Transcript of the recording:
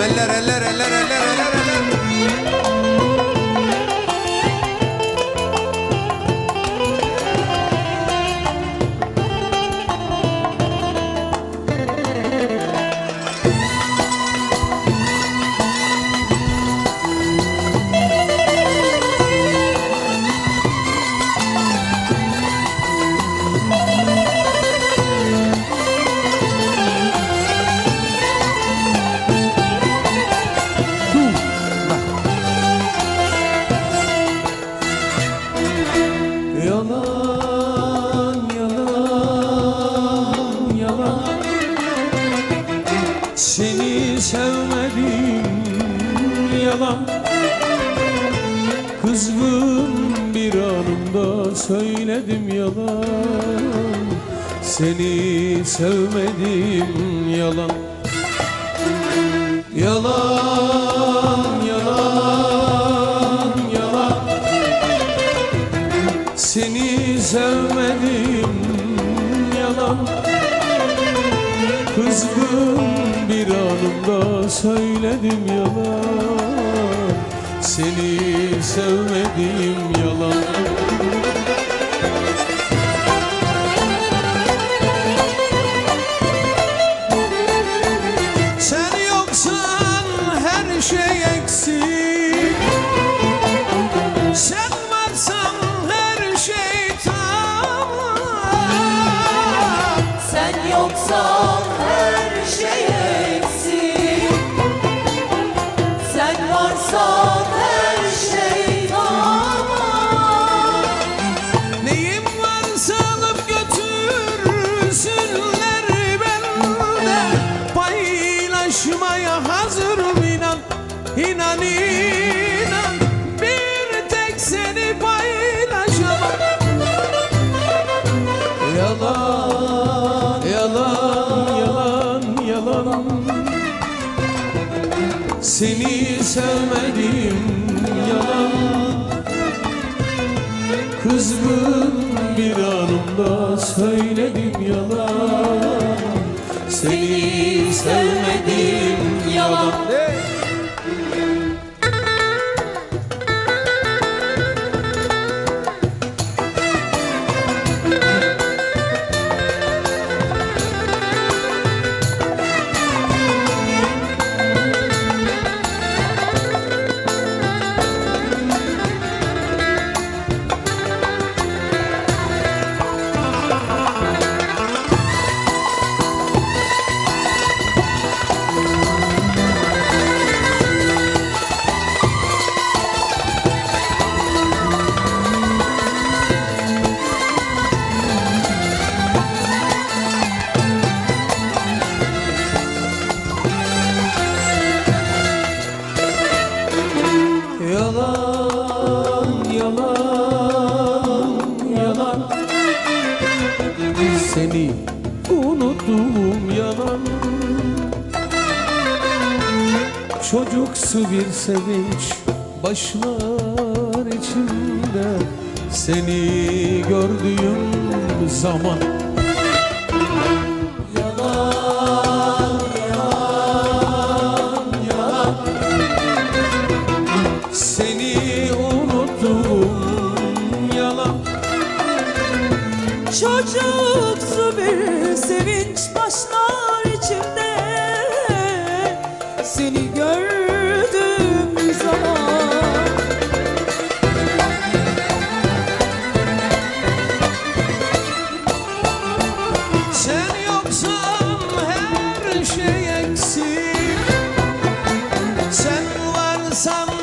എല്ലാരും എല്ലാരും എല്ലാരും എല്ലാരും Kızgın bir anımda söyledim yalan. Seni sevmedim yalan. Yalan, yalan, yalan. Seni sevmedim yalan. Kızgın bir anımda söyledim yalan Seni sevmedim yalan Seni sevmedim yalan Kızgın bir anımda söyledim yalan. Seni Seni unuttum yalan. Çocuksu bir sevinç başlar içimde. Seni gördüğüm zaman Çocuksu bir sevinç başlar içimde. Seni gördüğüm zaman. Sen yoksan her şey eksik. Sen varsan